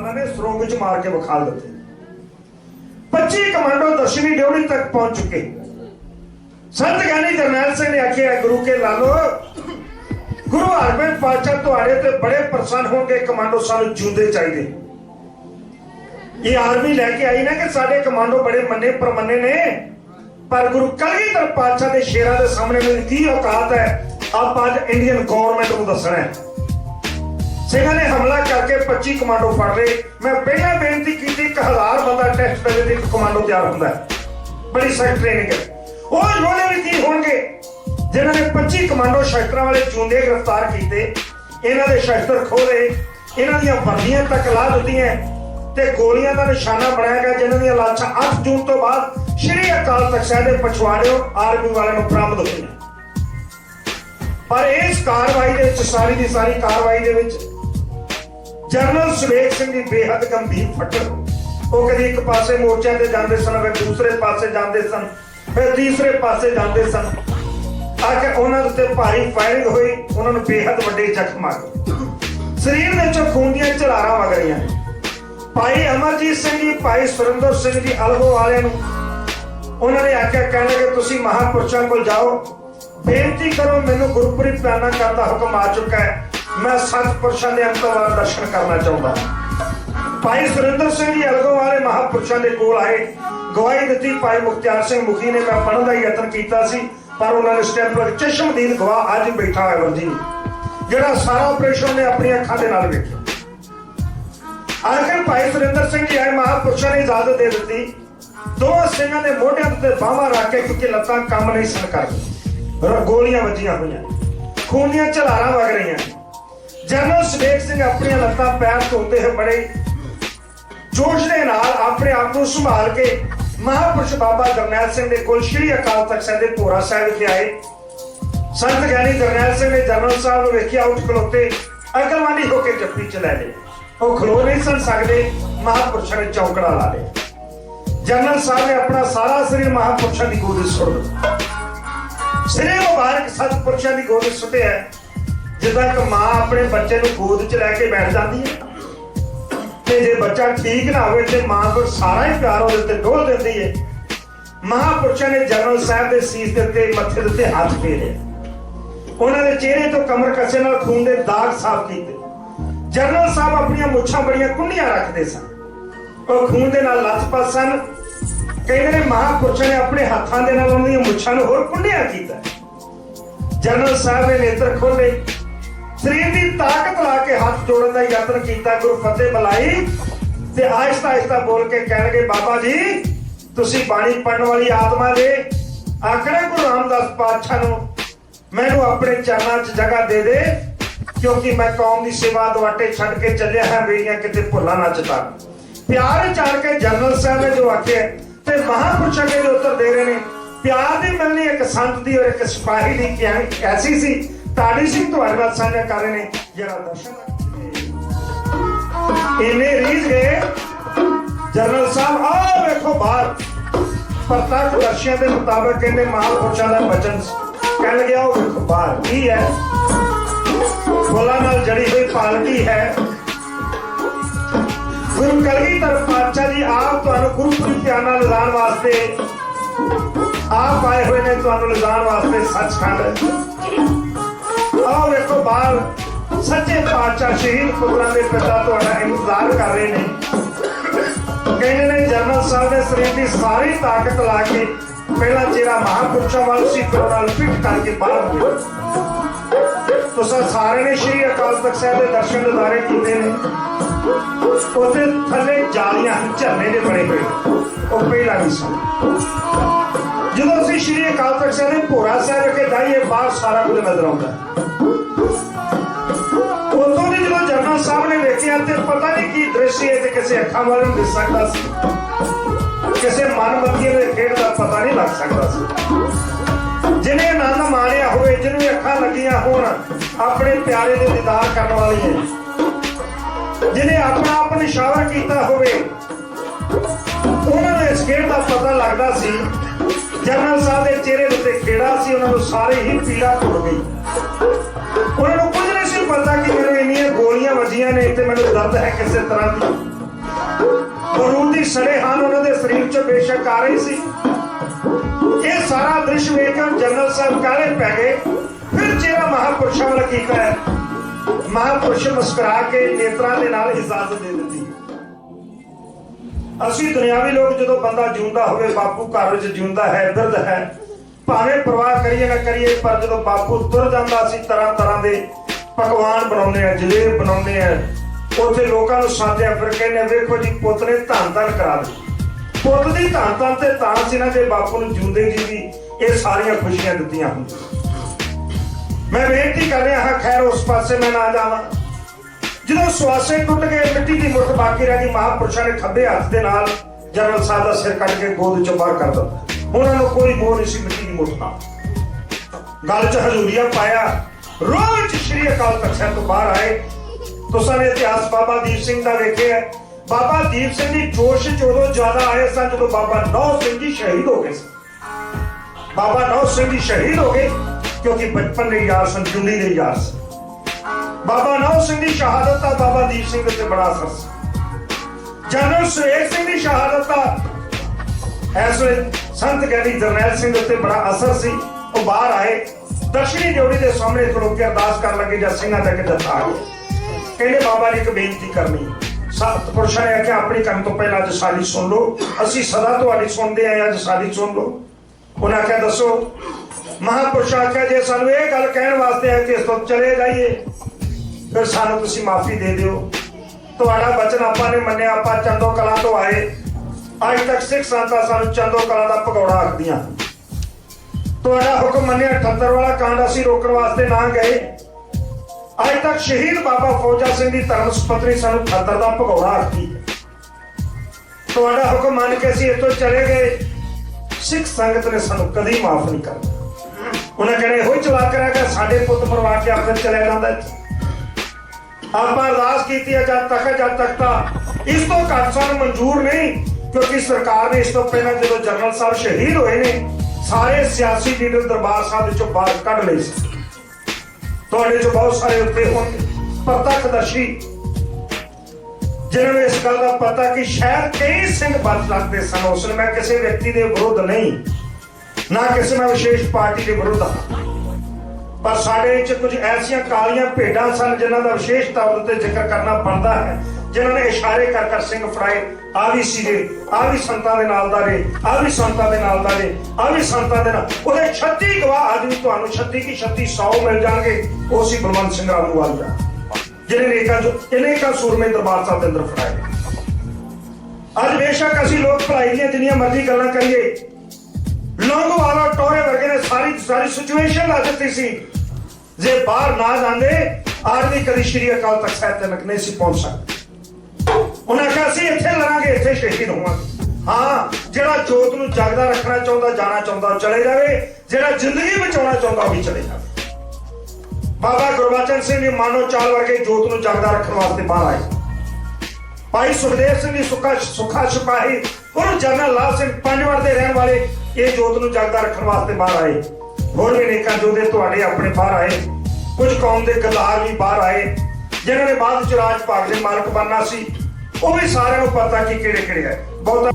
ਮੁਸਲਮਾਨਾਂ ਨੇ ਸਰੋਗ 'ਚ ਮਾਰ ਕੇ ਵਿਖਾ ਦਿੱਤੇ। 25 ਕਮਾਂਡੋ ਦਸ਼ਮੀ ਡਿਊਟੀ ਤੱਕ ਪਹੁੰਚ ਚੁੱਕੇ। ਸੰਤ ਗਿਆਨੀ ਜਰਨੈਲ ਸਿੰਘ ਨੇ ਆਖਿਆ, ਗੁਰੂ ਕੇ ਲਾਲੋ, ਗੁਰੂ ਹਰਗੋਬਿੰਦ ਪਾਤਸ਼ਾਹ ਤੁਹਾਡੇ ਤੇ ਬੜੇ ਪ੍ਰਸੰਨ ਹੋਣਗੇ, ਕਮਾਂਡੋ ਸਾਨੂੰ ਜੂਦੇ ਚਾਹੀਦੇ। ਇਹ ਆਰਮੀ ਲੈ ਕੇ ਆਈ ਨਾ ਕਿ ਸਾਡੇ ਕਮਾਂਡੋ ਬੜੇ ਮੰਨੇ ਪਰਮੰਨੇ ਨੇ, ਪਰ ਗੁਰੂ ਕਲਗੀਧਰ ਪਾਤਸ਼ਾਹ ਦੇ ਸ਼ੇਰਾਂ ਦੇ ਸਾਹਮਣੇ ਮੇਰੀ ਕੀ ਔਕਾਤ ਹੈ? ਆਪਾਂ ਅੱਜ ਇੰਡੀਅਨ ਗਵਰਨਮੈਂਟ ਨੂੰ ਦੱਸਣਾ ਹੈ। ਸਿੰਘਾਂ ਨੇ ਹਮਲਾ ਕਰਕੇ 25 ਕਮਾਂਡੋ ਫੜ ਰਹੇ ਮੈਂ ਪਹਿਲਾਂ ਬੇਨਤੀ ਕੀਤੀ 1000 ਬੰਦਾ ਟੈਸਟ ਦੇ ਕਮਾਂਡੋ ਤਿਆਰ ਹੁੰਦਾ ਬੜੀ ਸਖਤ ਟ੍ਰੇਨਿੰਗ ਹੈ। ਉਹ ਲੋਨੇ ਵੀ ਕੀ ਹੋਣਗੇ? ਜਿਨ੍ਹਾਂ ਨੇ 25 ਕਮਾਂਡੋ ਸ਼ਸਤਰਾਂ ਵਾਲੇ ਚੂੰਦੇ ਗ੍ਰਿਫਤਾਰ ਕੀਤੇ, ਇਹਨਾਂ ਦੇ ਸ਼ਸਤਰ ਖੋਲੇ ਇਹਨਾਂ ਦੀਆਂ ਵਰਦੀਆਂ ਤੱਕ ਲਾ ਦਿੱਤੀਆਂ ਤੇ ਗੋਲੀਆਂ ਦਾ ਨਿਸ਼ਾਨਾ ਬਣਾਇਆ ਗਿਆ, ਜਿਨ੍ਹਾਂ ਦੀਆਂ ਲਾਸ਼ਾਂ 8 ਜੂਨ ਤੋਂ ਬਾਅਦ ਸ਼੍ਰੀ ਅਕਾਲ ਤਖਤ ਸਾਹਿਬ ਦੇ ਪਛਵਾੜਿਓ ਆਰਮੀ ਵਾਲਿਆਂ ਨੂੰ ਬਰਾਮਦ ਹੋਈਆਂ ਪਰ ਇਸ ਕਾਰਵਾਈ ਦੇ ਵਿੱਚ, ਸਾਰੀ ਦੀ ਸਾਰੀ ਕਾਰਵਾਈ ਦੇ ਵਿੱਚ ਜਨਰਲ ਸੁਰੇਖ ਸਿੰਘ ਦੀ ਬੇਹੱਦ ਗੰਭੀਰ ਫਟੜ। ਉਹ ਕਦੀ ਇੱਕ ਪਾਸੇ ਮੋਰਚਿਆਂ ਤੇ ਜਾਂਦੇ ਸਨ, ਫਿਰ ਦੂਸਰੇ ਪਾਸੇ ਜਾਂਦੇ ਸਨ, ਫਿਰ ਤੀਸਰੇ ਪਾਸੇ ਜਾਂਦੇ ਸਨ। ਆ ਕੇ ਉਹਨਾਂ ਉੱਤੇ ਭਾਰੀ ਫਾਇਰਿੰਗ ਹੋਈ, ਉਹਨਾਂ ਨੂੰ ਬੇਹੱਦ ਵੱਡੇ ਜ਼ਖਮ ਆ ਗਏ ਸਰੀਰ ਦੇ ਵਿੱਚੋਂ ਖੂਨ ਦੀਆਂ ਝਲਾਰਾਂ ਵਗ ਰਹੀਆਂ ਭਾਈ ਅਮਰਜੀਤ ਸਿੰਘ ਜੀ, ਭਾਈ ਸੁਰਿੰਦਰ ਸਿੰਘ ਜੀ, ਅਲਗੋ ਵਾਲਿਆਂ ਨੂੰ ਉਹਨਾਂ ਨੇ ਆਖਿਆ, ਕਹਿੰਦੇ ਕਿ ਤੁਸੀਂ ਮਹਾਪੁਰਸ਼ਾਂ ਕੋਲ ਜਾਓ। ਬੇਨਤੀ ਕਰੋ, ਮੈਨੂੰ ਗੁਰਪ੍ਰੀਤ ਪਿਆਨਾ ਕਰਨ ਦਾ ਹੁਕਮ ਆ ਚੁੱਕਾ ਹੈ। ਮੈਂ ਸੰਤ ਪੁਰਸ਼ਾਂ ਦੇ ਅੰਤੋਂ ਅੰਤਵਾਰ ਦਰਸ਼ਨ ਕਰਨਾ ਚਾਹੁੰਦਾ। ਭਾਈ ਸੁਰਿੰਦਰ ਸਿੰਘ ਜੀ ਅਲਗੋ ਵਾਲੇ ਮਹਾਪੁਰਸ਼ਾਂ ਦੇ ਕੋਲ ਆਏ। ਗਵਾਹੀ ਦਿੱਤੀ, ਭਾਈ ਮੁਖਤਿਆਰ ਸਿੰਘ ਮੁਖੀ ਨੇ, ਮੈਂ ਪੜਨ ਦਾ ਯਤਨ ਕੀਤਾ ਸੀ, ਪਰ ਉਹਨਾਂ ਨੇ ਸਟੈਂਪ ਪਰ ਚਸ਼ਮਦੀਨ ਗਵਾਹ ਅੱਜ ਬੈਠਾ ਹੋਇਆ ਵਰਜੀ ਜਿਹੜਾ ਸਾਰਾ ਆਪਰੇਸ਼ਨ ਨੇ ਆਪਣੀਆਂ ਅੱਖਾਂ ਦੇ ਨਾਲ ਵੇਖਿਆ। ਆਖਰ ਭਾਈ ਸੁਰਿੰਦਰ ਸਿੰਘ ਜੀ ਆਏ, ਮਹਾਪੁਰਸ਼ਾਂ ਨੇ ਇਜਾਜ਼ਤ ਦੇ ਦਿੱਤੀ। ਦੋਵਾਂ ਸਿੰਘਾਂ ਦੇ ਮੋਢਿਆਂ ਤੇ ਬਾਹਾਂ ਰੱਖ ਕੇ ਕਿਉਂਕਿ ਲੱਤਾਂ ਕੰਮ ਨਹੀਂ ਸਨ ਕਰਦੀਆਂ ਗੋਲੀਆਂ ਵੱਜੀਆਂ ਹੋਈਆਂ। ਖੂਨ ਦੀਆਂ ਝਲਾਰਾਂ ਵਗ ਰਹੀਆਂ। ਜਨਰਲ ਸੁਬੇਕ ਸਿੰਘ ਆਪਣੀਆਂ ਲੱਤਾਂ ਪੈਰ ਧੋਤੇ ਹੋਏ ਬੜੇ ਜੋਸ਼ ਦੇ ਨਾਲ ਆਪਣੇ ਆਪ ਨੂੰ ਸੰਭਾਲ ਕੇ ਮਹਾਪੁਰਸ਼ ਬਾਬਾ ਜਰਨੈਲ ਸਿੰਘ ਦੇ ਕੋਲ ਸ਼੍ਰੀ ਅਕਾਲ ਤਖਤ ਸਾਹਿਬ ਦੇ ਭੋਰਾ ਸਾਹਿਬ ਵਿਖੇ ਆਏ। ਸੰਤ ਗਿਆਨੀ ਜਰਨੈਲ ਸਿੰਘ ਨੇ ਜਨਰਲ ਸਾਹਿਬ ਨੂੰ ਵੇਖਿਆ ਉੱਠ ਖਲੋਤੇ ਅਕਲਵਾਨੀ ਹੋ ਕੇ ਜੱਫੀ ਚ ਲੈ ਲਏ। ਉਹ ਖਲੋ ਨਹੀਂ ਸਨ ਸਕਦੇ, ਮਹਾਪੁਰਸ਼ਾਂ ਨੇ ਚੌਕੜਾ ਲਾ ਲਿਆ। ਜਨਰਲ ਸਾਹਿਬ ਨੇ ਆਪਣਾ ਸਾਰਾ ਸਰੀਰ ਮਹਾਪੁਰਸ਼ਾਂ ਦੀ ਗੋਦ ਵਿੱਚ ਸੁੱਟ ਦਿੱਤਾ। ਸ੍ਰੀ ਮੁਬਾਰਕ ਸਤਪੁਰਸ਼ਾਂ ਦੀ ਗੋਦ ਵਿੱਚ ਸੁੱਟਿਆ। ਜਿੱਦਾਂ ਇੱਕ ਮਾਂ ਆਪਣੇ ਬੱਚੇ ਨੂੰ ਗੋਦ 'ਚ ਲੈ ਕੇ ਬੈਠ ਜਾਂਦੀ ਹੈ, ਤੇ ਜੇ ਬੱਚਾ ਠੀਕ ਨਾ ਹੋਵੇ ਤੇ ਮਾਂ ਕੋਲ ਸਾਰਾ ਹੀ ਪਿਆਰ ਉਹਦੇ ਤੇ ਡੋਲ ਦਿੰਦੀ ਹੈ। ਮਹਾਪੁਰਸ਼ਾਂ ਨੇ ਜਨਰਲ ਸਾਹਿਬ ਦੇ ਸੀਸ ਦੇ ਉੱਤੇ ਮੱਥੇ ਦੇ ਉੱਤੇ ਹੱਥ ਫੇਰੇ। ਉਹਨਾਂ ਦੇ ਚਿਹਰੇ ਤੋਂ ਕਮਰ ਕੱਸੇ ਨਾਲ ਖੂਨ ਦੇ ਦਾਗ ਸਾਫ਼ ਕੀਤੇ। ਜਨਰਲ ਸਾਹਿਬ ਆਪਣੀਆਂ ਮੁੱਛਾਂ ਬੜੀਆਂ ਕੁੰਡੀਆਂ ਰੱਖਦੇ ਸਨ। ਉਹ ਖੂਨ ਦੇ ਨਾਲ ਲੱਥਪੱਥ ਸਨ। ਕਹਿੰਦੇ ਨੇ ਮਹਾਪੁਰਸ਼ਾਂ ਨੇ ਆਪਣੇ ਹੱਥਾਂ ਦੇ ਨਾਲ ਉਹਨਾਂ ਦੀਆਂ ਮੁੱਛਾਂ ਨੂੰ ਹੋਰ ਕੁੰਡੀਆਂ ਕੀਤਾ। ਜਨਰਲ ਸਾਹਿਬ ਨੇ ਨੇਤਰ ਖੋਲੇ ਸਰੀਰ ਦੀ ਤਾਕਤ ਲਾ ਕੇ ਹੱਥ ਜੋੜਨ ਦਾ ਯਤਨ ਕੀਤਾ ਗੁਰੂ ਫਤਿਹ ਬੁਲਾਈ ਤੇ ਆਹਿਸਤਾ ਆਹਿਸਤਾ ਬੋਲ ਕੇ ਕਹਿਣਗੇ, ਬਾਬਾ ਜੀ, ਤੁਸੀਂ ਬਾਣੀ ਪੜਨ ਵਾਲੀ ਆਤਮਾ ਦੇ ਆਖਣਾ ਗੁਰੂ ਰਾਮਦਾਸ ਪਾਤਸ਼ਾਹ ਨੂੰ, ਮੈਨੂੰ ਆਪਣੇ ਚਰਨਾਂ 'ਚ ਜਗ੍ਹਾ ਦੇ ਦੇ, ਕਿਉਂਕਿ ਮੈਂ ਕੌਮ ਦੀ ਸੇਵਾ ਦੁਆਟੇ ਛੱਡ ਕੇ ਚੱਲਿਆ ਹਾਂ, ਮੇਰੀਆਂ ਕਿਤੇ ਭੁੱਲਾਂ ਨਾ ਚਤਾ ਪਿਆਰ ਚਾੜ ਕੇ ਜਨਰਲ ਸਾਹਿਬ ਨੇ ਜੋ ਆਖਿਆ ਤੇ ਮਹਾਪੁਰਸ਼ਾਂ ਨੇ ਉੱਤਰ ਦੇ ਰਹੇ ਨੇ, ਪਿਆਰ ਦੀ ਮਿਲਣੀ ਇੱਕ ਸੰਤ ਦੀ ਔਰ ਇੱਕ ਸਿਪਾਹੀ ਦੀ ਕਿ ਐਸੀ ਸੀ ਤਾੜੀ ਸਿੰਘ ਤੁਹਾਡੇ ਨਾਲ ਸਾਂਝਾ ਕਰ ਰਹੇ ਨੇ। ਜਿਹੜਾ ਦਰਸ਼ਨ ਇਹਨੇ ਰੀਝ ਗਏ। ਜਨਰਲ ਸਾਹਿਬ ਆ ਵੇਖੋ ਬਾਹਰ। ਪ੍ਰਤੱਖ ਦਰਸ਼ੀਆਂ ਦੇ ਮੁਤਾਬਕ ਕਹਿੰਦੇ ਮਹਾਪੁਰਸ਼ਾਂ ਦਾ ਬਚਨ ਕਹਿ ਲਗਿਆ ਉਹ ਵੇਖੋ ਬਾਹਰ ਕੀ ਹੈ। ਫੁੱਲਾਂ ਨਾਲ ਜੜੀ ਹੋਈ ਪਾਲਕੀ ਹੈ। ਗੁਰੂ ਕਲਗੀਧਰ ਪਾਤਸ਼ਾਹ ਜੀ, ਆਪ ਤੁਹਾਨੂੰ ਗੁਰਪੁਰਬ ਨਾਲ ਲਿਜਾਣ ਵਾਸਤੇ ਆਪ ਆਏ ਹੋਏ ਨੇ ਤੁਹਾਨੂੰ ਲਿਜਾਣ ਵਾਸਤੇ ਸੱਚਖੰਡ। ਆਓ ਵੇਖੋ ਬਾਹਰ ਸੱਚੇ ਪਾਤਸ਼ਾਹ ਸ਼ਹੀਦ ਪੁੱਤਰਾਂ ਦੇ ਪਿਤਾ ਤੁਹਾਡਾ ਇੰਤਜ਼ਾਰ ਕਰ ਰਹੇ ਨੇ। ਕਹਿੰਦੇ ਨੇ, ਜਨਰਲ ਸਾਹਿਬ ਦੇ ਸਰੀਰ ਦੀ ਸਾਰੀ ਤਾਕਤ ਲਾ ਕੇ ਪਹਿਲਾ ਜਿਹੜਾ ਮਹਾਪੁਰਸ਼ਾਂ ਵੱਲ ਸੀ, ਫਿਰ ਫਿੱਟ ਕਰਕੇ ਬਾਹਰ ਹੋਏ ਤੁਸੀਂ ਸਾਰੇ ਨੇ ਸ਼੍ਰੀ ਅਕਾਲ ਤਖਤ ਸਾਹਿਬ ਦੇ ਦਰਸ਼ਨ ਦਿਦਾਰੇ ਕੀਤੇ ਨੇ। ਉਹਦੇ ਥੱਲੇ ਜਾਲੀਆਂ, ਝਰਨੇ ਦੇ ਬਣੇ ਪਏ ਉਹ ਪਹਿਲਾਂ ਨਹੀਂ ਸਨ ਜਦੋਂ ਅਸੀਂ ਸ਼੍ਰੀ ਅਕਾਲ ਤਖਤ ਸਾਹਿਬ ਦੇ ਭੋਰਾ ਸਾਹਿਬ ਵਿਖੇ ਜਾਈਏ, ਬਾਹਰ ਸਾਰਾ ਕੁਝ ਨਜ਼ਰ ਆਉਂਦਾ। ਉਦੋਂ ਵੀ ਜਦੋਂ ਜਨਰਲ ਸਾਹਿਬ ਨੇ ਵੇਖਿਆ ਤੇ ਪਤਾ ਨਹੀਂ ਕੀ ਦ੍ਰਿਸ਼ ਹੈ ਤੇ ਕਿਸੇ ਅੱਖਾਂ ਵਾਲੇ ਨੂੰ ਦਿਸ ਸਕਦਾ ਸੀ। ਕਿਸੇ ਮਨ ਦੇ ਖੇਡ ਦਾ ਪਤਾ ਨਹੀਂ ਲੱਗ ਸਕਦਾ ਸੀ। ਜਿਹਨੇ ਆਨੰਦ ਮਾਣਿਆ ਹੋਵੇ, ਜਿਹਨੂੰ ਅੱਖਾਂ ਲੱਗੀਆਂ ਹੋਣ, ਆਪਣੇ ਪਿਆਰੇ ਦੇ ਦੀਦਾਰ ਕਰਨ ਵਾਲੀ ਹੈ ਜਿਹਨੇ ਆਪਣਾ ਆਪ ਨਿਸ਼ਾਵਰ ਕੀਤਾ ਹੋਵੇ, ਉਹਨਾਂ ਨੂੰ ਇਸ ਖੇਡ ਦਾ ਪਤਾ ਲੱਗਦਾ ਸੀ ਜਨਰਲ ਸਾਹਿਬ ਦੇ ਚਿਹਰੇ ਉੱਤੇ ਖੇੜਾ ਸੀ, ਉਹਨਾਂ ਨੂੰ ਸਾਰੇ ਹੀ ਪੀੜਾ ਭੁੱਲ ਗਈ। ਉਹਨਾਂ ਨੂੰ ਕੁਝ ਨਹੀਂ ਸੀ ਪਤਾ ਕਿ ਮੈਨੂੰ ਇੰਨੀਆਂ ਗੋਲੀਆਂ ਵੱਜੀਆਂ ਨੇ ਤੇ ਮੈਨੂੰ ਦਰਦ ਹੈ ਕਿਸੇ ਤਰ੍ਹਾਂ ਦੀ। ਬਰੂਦੀ ਸੜੇ ਹਨ ਉਹਨਾਂ ਦੇ ਸਰੀਰ 'ਚ ਬੇਸ਼ੱਕ ਆ ਰਹੀ ਸੀ। ਇਹ ਸਾਰਾ ਦ੍ਰਿਸ਼ ਵੇਖ ਕੇ ਜਨਰਲ ਸਾਹਿਬ ਕਾਲੇ ਪੈ ਗਏ। ਫਿਰ ਚਿਹਰਾ ਮਹਾਪੁਰਸ਼ਾਂ ਵਾਲਾ ਕੀਤਾ ਹੈ। ਮਹਾਪੁਰਸ਼ ਮੁਸਕਰਾ ਕੇ ਨੇਤਰਾਂ ਦੇ ਨਾਲ ਇਜਾਜ਼ਤ ਦੇ ਦਿੱਤੀ। ਅਸੀਂ ਦੁਨਿਆਵੀ ਲੋਕ ਜਦੋਂ ਬੰਦਾ ਜਿਉਂਦਾ ਹੋਵੇ, ਬਾਪੂ ਘਰ ਵਿੱਚ ਜਿਉਂਦਾ ਹੈ, ਬਿਰਧ ਹੈ, ਭਾਵੇਂ ਪਰਵਾਹ ਕਰੀਏ ਨਾ ਕਰੀਏ, ਪਰ ਜਦੋਂ ਬਾਪੂ ਤੁਰ ਜਾਂਦਾ, ਅਸੀਂ ਤਰ੍ਹਾਂ ਤਰ੍ਹਾਂ ਦੇ ਪਕਵਾਨ ਬਣਾਉਂਦੇ ਆ ਜਲੇਬ ਬਣਾਉਂਦੇ ਆ ਉੱਥੇ ਲੋਕਾਂ ਨੂੰ ਸਾਧਿਆ ਫਿਰ ਕਹਿੰਦੇ ਵੇਖੋ ਜੀ, ਪੁੱਤ ਨੇ ਧੰਨ ਧੰਨ ਕਰਾ ਦਿੱਤੀ। ਪੁੱਤ ਦੀ ਧੰਨ ਧੰਨ ਤੇ ਤਾਂ ਸੀ ਨਾ ਜੇ ਬਾਪੂ ਨੂੰ ਜਿਉਂਦੇ ਜੀ ਵੀ ਇਹ ਸਾਰੀਆਂ ਖੁਸ਼ੀਆਂ ਦਿੱਤੀਆਂ ਹੁੰਦੀਆਂ। ਮੈਂ ਬੇਨਤੀ ਕਰ ਰਿਹਾ ਹਾਂ, ਖੈਰ ਉਸ ਪਾਸੇ ਮੈਂ ਨਾ ਜਾਵਾਂ। ਜਦੋਂ ਸਵਾਸੇ ਟੁੱਟ ਗਏ ਮਿੱਟੀ ਦੀ ਮੁੱਠ ਬਾਕੀ ਰਹਿ ਗਈ, ਮਹਾਂਪੁਰਸ਼ਾਂ ਨੇ ਖੱਬੇ ਹੱਥ ਦੇ ਨਾਲ ਜਨਰਲ ਸਾਹਿਬ ਦਾ ਸਿਰ ਕੱਢ ਕੇ ਗੋਦ ਚੋਂ ਬਾਹਰ ਕਰ ਦਿੱਤਾ। ਉਹਨਾਂ ਨੂੰ ਕੋਈ ਮੋਹ ਨਹੀਂ ਸੀ ਮਿੱਟੀ ਦੀ ਮੁੱਠ ਨਾਲ। ਗੱਲ ਚ ਹਜ਼ੂਰੀਆ ਪਾਇਆ, ਰੋਜ਼ ਸ਼੍ਰੀ ਅਕਾਲ ਤਖਤ ਸਾਹਿਬ ਤੋਂ ਬਾਹਰ ਆਏ। ਤੁਸਾਂ ਨੇ ਇਤਿਹਾਸ ਬਾਬਾ ਦੀਪ ਸਿੰਘ ਦਾ ਵੇਖਿਆ। ਬਾਬਾ ਦੀਪ ਸਿੰਘ ਦੀ ਜੋਸ਼ ਚ ਉਦੋਂ ਜ਼ਿਆਦਾ ਆਏ ਸਨ ਜਦੋਂ ਬਾਬਾ ਨੌ ਸਿੰਘ ਜੀ ਸ਼ਹੀਦ ਹੋ ਗਏ ਸਨ ਬਾਬਾ ਨੌ ਸਿੰਘ ਜੀ ਸ਼ਹੀਦ ਹੋ ਗਏ, ਕਿਉਂਕਿ ਬਚਪਨ ਦੇ ਯਾਰ ਸਨ ਜੁੰਡੀ ਦੇ ਯਾਰ ਸਨ। ਬਾਬਾ ਨੌ ਸਿੰਘ ਦੀ ਸ਼ਹਾਦਤ ਦਾ ਬਾਬਾ ਦੀਪ ਸਿੰਘ ਤੇ ਬੜਾ ਅਸਰ ਸੀ। ਜਨਰਲ ਸੁਰੇਸ਼ ਸਿੰਘ ਦੀ ਸ਼ਹਾਦਤ ਦਾ ਇਸ ਵੇਲੇ ਸੰਤ ਗਿਆਨੀ ਜਰਨੈਲ ਸਿੰਘ ਉੱਤੇ ਬੜਾ ਅਸਰ ਸੀ। ਉਹ ਬਾਹਰ ਆਏ, ਦਰਸ਼ਨੀ ਜੋੜੀ ਦੇ ਸਾਹਮਣੇ ਖੜੋ ਕੇ ਅਰਦਾਸ ਕਰਨ ਲੱਗੇ ਜਦ ਸਿੰਘਾਂ ਤੱਕ ਜੱਥਾ ਆ ਕਹਿੰਦੇ ਬਾਬਾ ਜੀ ਇੱਕ ਬੇਨਤੀ ਕਰਨੀ ਸਤ ਪੁਰਸ਼ਾਂ ਨੇ ਆਖਿਆ, ਆਪਣੀ ਕਰਨ ਤੋਂ ਪਹਿਲਾਂ ਅੱਜ ਸਾਡੀ ਸੁਣ ਲਓ। ਅਸੀਂ ਸਦਾ ਤੁਹਾਡੀ ਸੁਣਦੇ ਆਏ ਅੱਜ ਸਾਲੀ ਸੁਣ ਲਓ। ਉਹਨਾਂ ਆਖਿਆ, ਦੱਸੋ। ਮਹਾਪੁਰਸ਼ਾਂ ਆਖਿਆ, ਜੇ ਸਾਨੂੰ ਇਹ ਗੱਲ ਕਹਿਣ ਵਾਸਤੇ ਹੈ ਕਿ ਇਸ ਤੋਂ ਚਲੇ ਜਾਈਏ। ਫਿਰ ਸਾਨੂੰ ਤੁਸੀਂ ਮਾਫੀ ਦੇ ਦਿਓ। ਤੁਹਾਡਾ ਬਚਨ ਆਪਾਂ ਨੇ ਮੰਨਿਆ, ਆਪਾਂ ਚੰਦੋ ਕਲਾਂ ਤੋਂ ਆਏ। ਅੱਜ ਤੱਕ ਸਿੱਖ ਸੰਤਾਂ ਸਾਨੂੰ ਚੰਦੋ ਕਲਾਂ ਦਾ ਭਗੌੜਾ ਆਖਦੀਆਂ। ਤੁਹਾਡਾ ਹੁਕਮ ਮੰਨਿਆ 78 ਵਾਲਾ ਕਾਂਡ ਅਸੀਂ ਰੋਕਣ ਵਾਸਤੇ ਨਾ ਗਏ। ਅੱਜ ਤੱਕ ਸ਼ਹੀਦ ਬਾਬਾ ਫੌਜਾ ਸਿੰਘ ਦੀ ਧਰਮ ਸੁਪਤਰੀ ਸਾਨੂੰ 78 ਦਾ ਭਗੌੜਾ ਆਖਦੀ ਤੁਹਾਡਾ ਹੁਕਮ ਮੰਨ ਕੇ ਅਸੀਂ ਇੱਥੋਂ ਚਲੇ ਗਏ। ਸਿੱਖ ਸੰਗਤ ਨੇ ਸਾਨੂੰ ਕਦੀ ਮਾਫ ਨਹੀਂ ਕਰਨਾ। ਉਹਨਾਂ ਕਹਿੰਦੇ ਇਹੋ ਹੀ ਚਲਾ ਕਰਾਂਗਾ ਸਾਡੇ ਪੁੱਤ ਮਰਵਾ ਕੇ ਆਪੇ ਚਲੇ ਜਾਂਦਾ ਆਪਾਂ ਅਰਦਾਸ ਕੀਤੀ ਹੈ, ਜਦ ਤੱਕ ਜਦ ਤੱਕ ਤਾਂ ਇਸ ਤੋਂ ਘੱਟ ਸਾਨੂੰ ਮਨਜ਼ੂਰ ਨਹੀਂ, ਕਿਉਂਕਿ ਸਰਕਾਰ ਨੇ ਇਸ ਤੋਂ ਪਹਿਲਾਂ ਜਦੋਂ ਜਨਰਲ ਸਾਹਿਬ ਸ਼ਹੀਦ ਹੋਏ ਨੇ, ਸਾਰੇ ਸਿਆਸੀ ਲੀਡਰ ਦਰਬਾਰ ਸਾਹਿਬ ਵਿੱਚੋਂ ਬਾਹਰ ਕੱਢ ਲਏ ਸੀ। ਤੁਹਾਡੇ ਚ ਬਹੁਤ ਸਾਰੇ ਉੱਤੇ ਹੁਣ ਪ੍ਰਤੱਖਦਰਸ਼ੀ। ਜਿਨ੍ਹਾਂ ਨੂੰ ਇਸ ਗੱਲ ਦਾ ਪਤਾ ਕਿ ਸ਼ਾਇਦ ਕਈ ਸਿੰਘ ਬਚ ਸਕਦੇ ਸਨ, ਉਸ ਮੈਂ ਕਿਸੇ ਵਿਅਕਤੀ ਦੇ ਵਿਰੁੱਧ ਨਹੀਂ, ਨਾ ਕਿਸੇ ਮੈਂ ਵਿਸ਼ੇਸ਼ ਪਾਰਟੀ ਦੇ ਵਿਰੁੱਧ ਹਾਂ। ਪਰ ਸਾਡੇ ਵਿੱਚ ਕੁਝ ਐਸੀਆਂ ਕਾਲੀਆਂ ਭੇਡਾਂ ਸਨ ਜਿਨ੍ਹਾਂ ਦਾ ਵਿਸ਼ੇਸ਼ ਤੌਰ ਤੇ ਜ਼ਿਕਰ ਕਰਨਾ ਬਣਦਾ ਹੈ, ਜਿਨ੍ਹਾਂ ਨੇ ਇਸ਼ਾਰੇ ਕਰ ਕਰ ਸਿੰਘ ਫੜਾਏ। ਆ ਵੀ ਸੀਗੇ, ਆ ਵੀ ਸੰਤਾਂ ਦੇ ਨਾਲ ਦਾ ਰੇ, ਆ ਵੀ ਸੰਤਾਂ ਦੇ ਨਾਲ ਦਾ ਰੇ, ਆ ਵੀ ਸੰਤਾਂ ਦੇ ਨਾਲ। ਉਹਦੇ 36 ਗਵਾਹ ਅੱਜ ਵੀ ਤੁਹਾਨੂੰ 36 ਕੀ 36 100 ਮਿਲ ਜਾਣਗੇ। ਉਹ ਸੀ ਬਲਵੰਤ ਸਿੰਘ ਰਾਮੂਵਾਲ ਦਾ ਜਿਹਨੇ ਨੇਕਾਂ ਜੋ ਇਹਨੇ ਸੂਰਮੇ ਦਰਬਾਰ ਸਾਹਿਬ ਦੇ ਅੰਦਰ ਫੜਾਏ। ਅੱਜ ਬੇਸ਼ੱਕ ਅਸੀਂ ਲੋਕ ਭਲਾਈ ਦੀਆਂ ਜਿੰਨੀਆਂ ਮਰਜ਼ੀ ਗੱਲਾਂ ਕਰੀਏ। ਲੌਂਗੋਵਾਲਾ ਟੋਰੇ ਵਰਗੇ ਨੇ ਸਾਰੀ ਸਾਰੀ ਸਿਚੁਏਸ਼ਨ ਲਾ ਦਿੱਤੀ ਸੀ। ਜੇ ਬਾਹਰ ਨਾ ਜਾਂਦੇ, ਆਰਮੀ ਕਦੀ ਸ਼੍ਰੀ ਅਕਾਲ ਤਖਤ ਸਾਹਿਬ ਤੱਕ ਨਹੀਂ ਸੀ ਪਹੁੰਚ ਸਕਦੇ। ਉਹਨਾਂ ਕਿਹਾ, ਅਸੀਂ ਇੱਥੇ ਲੜਾਂਗੇ, ਇੱਥੇ ਸ਼ਹੀਦ ਹੋਵਾਂਗੇ। ਹਾਂ, ਜਿਹੜਾ ਜੋਤ ਨੂੰ ਜਾਗਦਾ ਰੱਖਣਾ ਚਾਹੁੰਦਾ, ਜਾਣਾ ਚਾਹੁੰਦਾ ਚਲੇ ਜਾਵੇ। ਜਿਹੜਾ ਜ਼ਿੰਦਗੀ ਬਚਾਉਣਾ ਚਾਹੁੰਦਾ, ਉਹ ਵੀ ਚਲੇ ਜਾਵੇ। ਬਾਬਾ ਗੁਰਬਚਨ ਸਿੰਘ ਜੀ, ਮਾਨੋ ਚਾਲ ਵਰਗੇ ਜੋਤ ਨੂੰ ਜਾਗਦਾ ਰੱਖਣ ਵਾਸਤੇ ਬਾਹਰ ਆਏ। ਭਾਈ ਸੁਖਦੇਵ ਸਿੰਘ ਦੀ ਸੁੱਖਾ ਸੁੱਖਾ ਸਿਪਾਹੀ ਗੁਰੂ ਜਨਰਲ ਲਾਲ ਸਿੰਘ ਪੰਜਵੜ ਦੇ ਰਹਿਣ ਵਾਲੇ, ਇਹ ਜੋਤ ਨੂੰ ਜਾਗਦਾ ਰੱਖਣ ਵਾਸਤੇ ਬਾਹਰ ਆਏ। ਹੋਰ ਵੀ ਨੇਕਾਂ ਜੋਧੇ ਤੁਹਾਡੇ ਆਪਣੇ ਬਾਹਰ ਆਏ। ਕੁਝ ਕੌਮ ਦੇ ਗਦਾਰ ਵੀ ਬਾਹਰ ਆਏ, ਜਿਨ੍ਹਾਂ ਨੇ ਬਾਅਦ ਚ ਰਾਜ ਭਾਗ ਦੇ ਮਾਲਕ ਬਣਨਾ ਸੀ, ਉਹ ਵੀ ਸਾਰਿਆਂ ਨੂੰ ਪਤਾ ਕਿ ਕਿਹੜੇ ਕਿਹੜੇ ਹੈ ਬਹੁਤਾ